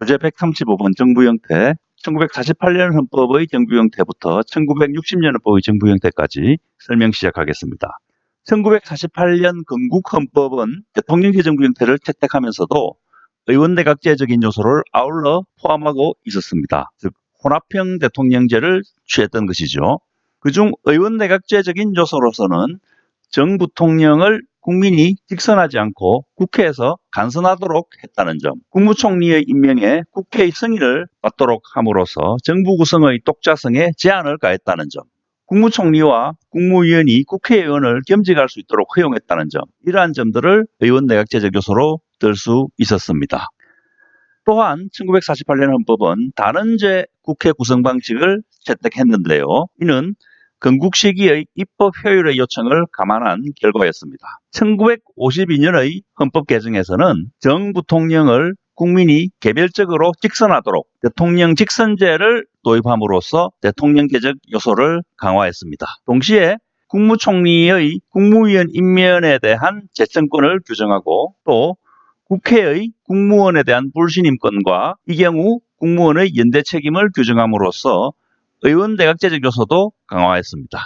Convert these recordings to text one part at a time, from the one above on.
주제 135번 정부 형태 1948년 헌법의 정부 형태부터 1960년 헌법의 정부 형태까지 설명 시작하겠습니다. 1948년 건국 헌법은 대통령제 정부 형태를 채택하면서도 의원내각제적인 요소를 아울러 포함하고 있었습니다. 즉 혼합형 대통령제를 취했던 것이죠. 그중 의원내각제적인 요소로서는 정부 통령을 국민이 직선하지 않고 국회에서 간선하도록 했다는 점, 국무총리의 임명에 국회의 승인을 받도록 함으로써 정부 구성의 독자성에 제한을 가했다는 점, 국무총리와 국무위원이 국회의원을 겸직할 수 있도록 허용했다는 점, 이러한 점들을 의원 내각제적 요소로 들 수 있었습니다. 또한 1948년 헌법은 다른 제 국회 구성 방식을 채택했는데요. 이는 건국 시기의 입법 효율의 요청을 감안한 결과였습니다. 1952년의 헌법 개정에서는 정부통령을 국민이 개별적으로 직선하도록 대통령 직선제를 도입함으로써 대통령제적 요소를 강화했습니다. 동시에 국무총리의 국무위원 임면에 대한 재청권을 규정하고 또 국회의 국무원에 대한 불신임권과 이 경우 국무원의 연대 책임을 규정함으로써 의원 내각제적 요소도 강화했습니다.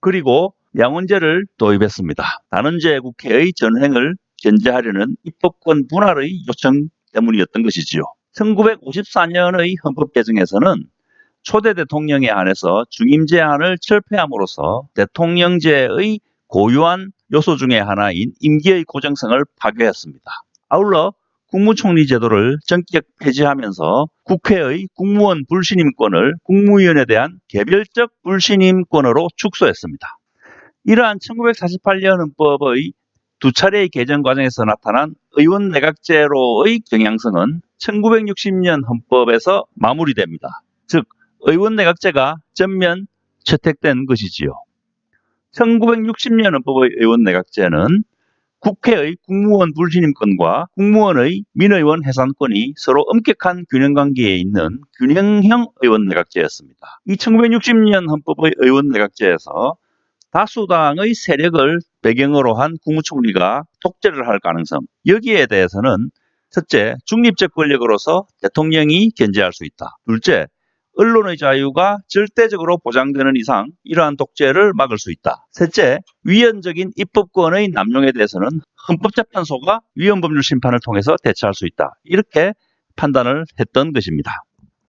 그리고 양원제를 도입했습니다. 단원제 국회의 전횡을 견제하려는 입법권 분할의 요청 때문이었던 것이지요. 1954년의 헌법 개정에서는 초대 대통령에 한해서 중임 제한을 철폐함으로써 대통령제의 고유한 요소 중의 하나인 임기의 고정성을 파괴했습니다. 아울러 국무총리 제도를 전격 폐지하면서 국회의 국무원 불신임권을 국무위원에 대한 개별적 불신임권으로 축소했습니다. 이러한 1948년 헌법의 두 차례의 개정 과정에서 나타난 의원 내각제로의 경향성은 1960년 헌법에서 마무리됩니다. 즉 의원 내각제가 전면 채택된 것이지요. 1960년 헌법의 의원 내각제는 국회의 국무원 불신임권과 국무원의 민의원 해산권이 서로 엄격한 균형 관계에 있는 균형형 의원 내각제였습니다. 이 1960년 헌법의 의원 내각제에서 다수당의 세력을 배경으로 한 국무총리가 독재를 할 가능성 여기에 대해서는 첫째 중립적 권력으로서 대통령이 견제할 수 있다. 둘째 언론의 자유가 절대적으로 보장되는 이상 이러한 독재를 막을 수 있다. 셋째, 위헌적인 입법권의 남용에 대해서는 헌법재판소가 위헌법률 심판을 통해서 대처할 수 있다. 이렇게 판단을 했던 것입니다.